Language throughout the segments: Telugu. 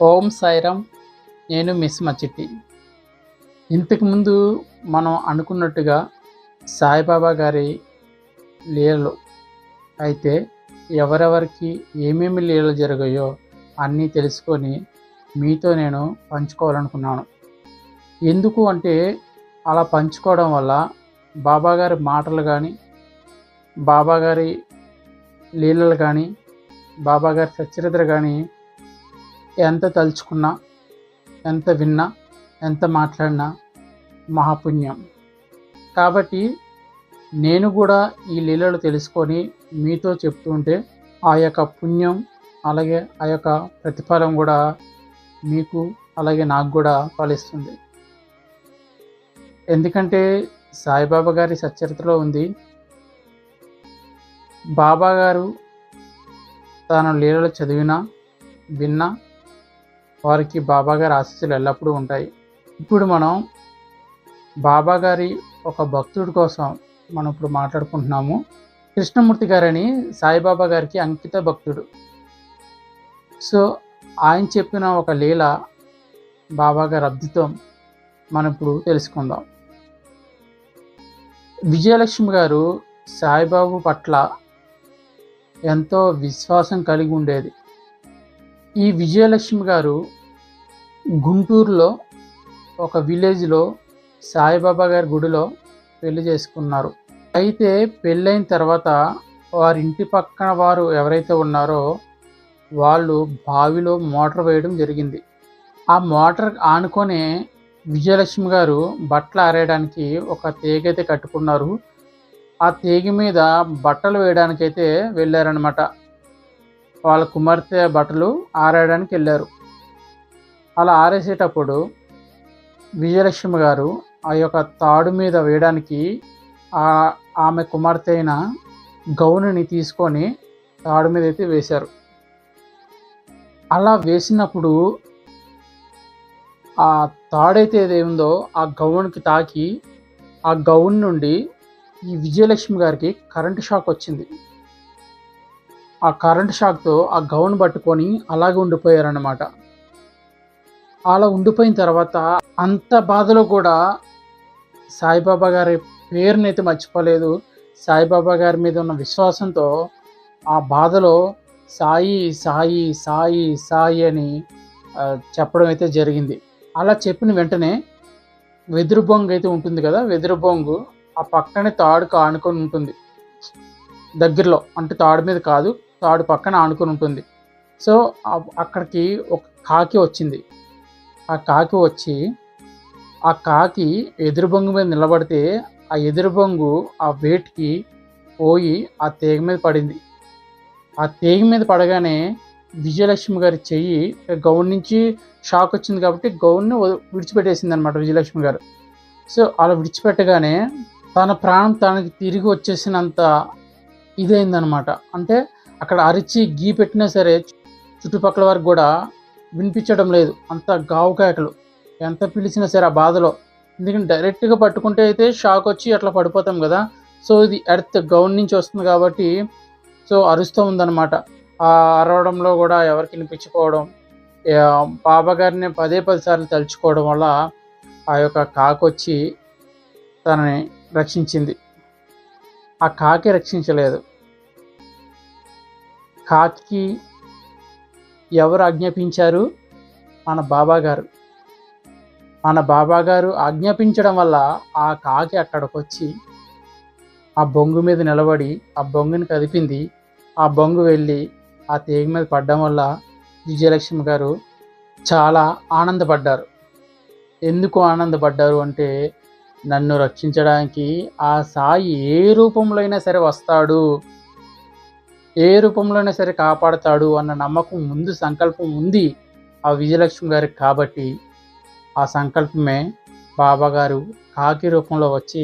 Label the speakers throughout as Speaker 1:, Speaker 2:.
Speaker 1: ఓం సాయిరామ్ నేను మిస్ మచిటి ఇంతకుముందు మనం అనుకున్నట్టుగా సాయిబాబా గారి లీలలు అయితే ఎవరెవరికి ఏమేమి లీలలు జరిగాయో అన్నీ తెలుసుకొని మీతో నేను పంచుకోవాలనుకున్నాను. ఎందుకు అంటే అలా పంచుకోవడం వల్ల బాబాగారి మాటలు కానీ బాబాగారి లీలలు కానీ బాబాగారి సచరిత్ర కానీ ఎంత తలుచుకున్నా ఎంత విన్నా ఎంత మాట్లాడినా మహాపుణ్యం. కాబట్టి నేను కూడా ఈ లీలలు తెలుసుకొని మీతో చెప్తుంటే ఆ యొక్క పుణ్యం అలాగే ఆ యొక్క ప్రతిఫలం కూడా మీకు అలాగే నాకు కూడా ఫలిస్తుంది. ఎందుకంటే సాయిబాబా గారి సచ్చరిత్రలో ఉంది. బాబా గారు తాను లీలలు చదివినా విన్నా వారికి బాబాగారి ఆశీస్సులు ఎల్లప్పుడూ ఉంటాయి. ఇప్పుడు మనం బాబాగారి ఒక భక్తుడి కోసం మనం ఇప్పుడు మాట్లాడుకుంటున్నాము. కృష్ణమూర్తి గారని సాయిబాబా గారికి అంకిత భక్తుడు. సో ఆయన చెప్పిన ఒక లీల బాబాగారి అద్భుతం మనం ఇప్పుడు తెలుసుకుందాం. విజయలక్ష్మి గారు సాయిబాబు పట్ల ఎంతో విశ్వాసం కలిగి ఉండేది. ఈ విజయలక్ష్మి గారు గుంటూరులో ఒక విలేజ్లో సాయిబాబా గారి గుడిలో పెళ్ళి చేసుకున్నారు. అయితే పెళ్ళైన తర్వాత వారి ఇంటి పక్కన వారు ఎవరైతే ఉన్నారో వాళ్ళు బావిలో మోటార్ వేయడం జరిగింది. ఆ మోటార్ ఆనుకొనే విజయలక్ష్మి గారు బట్టలు ఆరేయడానికి ఒక తీగైతే కట్టుకున్నారు. ఆ తీగ మీద బట్టలు వేయడానికైతే వెళ్ళారనమాట వాళ్ళ కుమార్తె బట్టలు ఆరేయడానికి వెళ్ళారు. అలా ఆరేసేటప్పుడు విజయలక్ష్మి గారు ఆ యొక్క తాడు మీద వేయడానికి ఆ ఆమె కుమార్తె అయిన గౌనుని తీసుకొని తాడు మీద అయితే వేశారు. అలా వేసినప్పుడు ఆ తాడైతే ఏదేముందో ఆ గౌన్కి తాకి ఆ గౌన్ నుండి ఈ విజయలక్ష్మి గారికి కరెంటు షాక్ వచ్చింది. ఆ కరెంట్ షాక్తో ఆ గౌన్ పట్టుకొని అలాగే ఉండిపోయారన్నమాట. అలా ఉండిపోయిన తర్వాత అంత బాధలో కూడా సాయిబాబా గారి పేరునైతే మర్చిపోలేదు. సాయిబాబా గారి మీద ఉన్న విశ్వాసంతో ఆ బాధలో సాయి సాయి సాయి సాయి అని చెప్పడం అయితే జరిగింది. అలా చెప్పిన వెంటనే వెదురు బొంగు అయితే ఉంటుంది కదా వెదురు బొంగు ఆ పక్కనే తాడుకు ఆనుకొని ఉంటుంది. దగ్గరలో అంటే తాడు మీద కాదు తాడు పక్కన ఆనుకుని ఉంటుంది. సో అక్కడికి ఒక కాకి వచ్చింది. ఆ కాకి వచ్చి ఆ కాకి ఎదురు బొంగు మీద నిలబడితే ఆ ఎదురు బొంగు ఆ వేటికి పోయి ఆ తీగ మీద పడింది. ఆ తీగ మీద పడగానే విజయలక్ష్మి గారి చెయ్యి గౌన్ నుంచి షాక్ వచ్చింది కాబట్టి గౌన్ని విడిచిపెట్టేసింది అనమాట విజయలక్ష్మి గారు. సో అలా విడిచిపెట్టగానే తన ప్రాణం తనకి తిరిగి వచ్చేసినంత ఇదైందనమాట అంటే అక్కడ అరిచి గీ పెట్టినా సరే చుట్టుపక్కల వారికి కూడా వినిపించడం లేదు. అంత గావుకాకలు ఎంత పిలిచినా సరే ఆ బాధలో. ఎందుకంటే డైరెక్ట్గా పట్టుకుంటే అయితే షాక్ వచ్చి అట్లా పడిపోతాం కదా. సో ఇది ఎర్త్ గౌన్ నుంచి వస్తుంది కాబట్టి సో అరుస్తూ ఉందన్నమాట. ఆ అరవడంలో కూడా ఎవరికి వినిపించుకోవడం బాబాగారిని పదే పది సార్లు తలుచుకోవడం వల్ల ఆ యొక్క కాకొచ్చి వచ్చి తనని రక్షించింది. ఆ కాకి రక్షించలేదు. కాకి ఎవరు ఆజ్ఞాపించారు? మన బాబాగారు. మన బాబాగారు ఆజ్ఞాపించడం వల్ల ఆ కాకి అక్కడికి వచ్చి ఆ బొంగు మీద నిలబడి ఆ బొంగుని కదిపింది. ఆ బొంగు వెళ్ళి ఆ తీగ మీద పడడం వల్ల విజయలక్ష్మి గారు చాలా ఆనందపడ్డారు. ఎందుకు ఆనందపడ్డారు అంటే నన్ను రక్షించడానికి ఆ సాయి ఏ రూపంలో అయినా సరే వస్తాడు. ఏ రూపంలో అయినా సరే కాపాడతాడు అన్న నమ్మకం ముందు సంకల్పం ఉంది ఆ విజయలక్ష్మి గారికి కాబట్టి ఆ సంకల్పమే బాబాగారు కాకి రూపంలో వచ్చి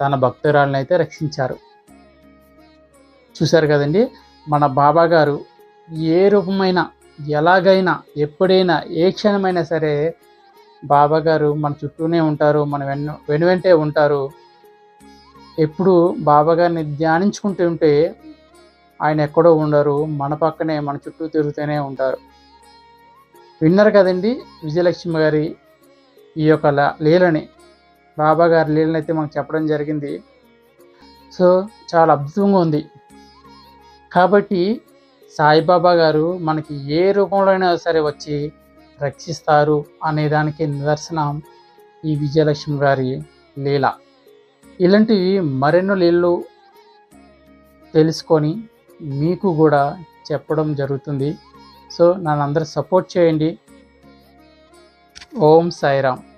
Speaker 1: తన భక్తురాలను అయితే రక్షించారు. చూశారు కదండి మన బాబాగారు ఏ రూపమైనా ఎలాగైనా ఎప్పుడైనా ఏ క్షణమైనా సరే బాబాగారు మన చుట్టూనే ఉంటారు మన వెన్ను వెనువెంటే ఉంటారు. ఎప్పుడు బాబాగారిని ధ్యానించుకుంటూ ఉంటే ఆయన ఎక్కడో ఉండరు మన పక్కనే మన చుట్టూ తిరుగుతూనే ఉంటారు. విన్నారు కదండి విజయలక్ష్మి గారి ఈ యొక్క ల- లీలని. బాబా గారి లీలని అయితే మాకు చెప్పడం జరిగింది. సో చాలా అద్భుతంగా ఉంది. కాబట్టి సాయిబాబా గారు మనకి ఏ రూపంలో అయినా సరే వచ్చి రక్షిస్తారు అనే దానికి నిదర్శనం ఈ విజయలక్ష్మి గారి లీల. ఇలాంటివి మరెన్నో లీళ్ళు తెలుసుకొని మీకు కూడా చెప్పడం జరుగుతుంది. సో నన్ను అందరూ సపోర్ట్ చేయండి. ఓం సాయిరామ్.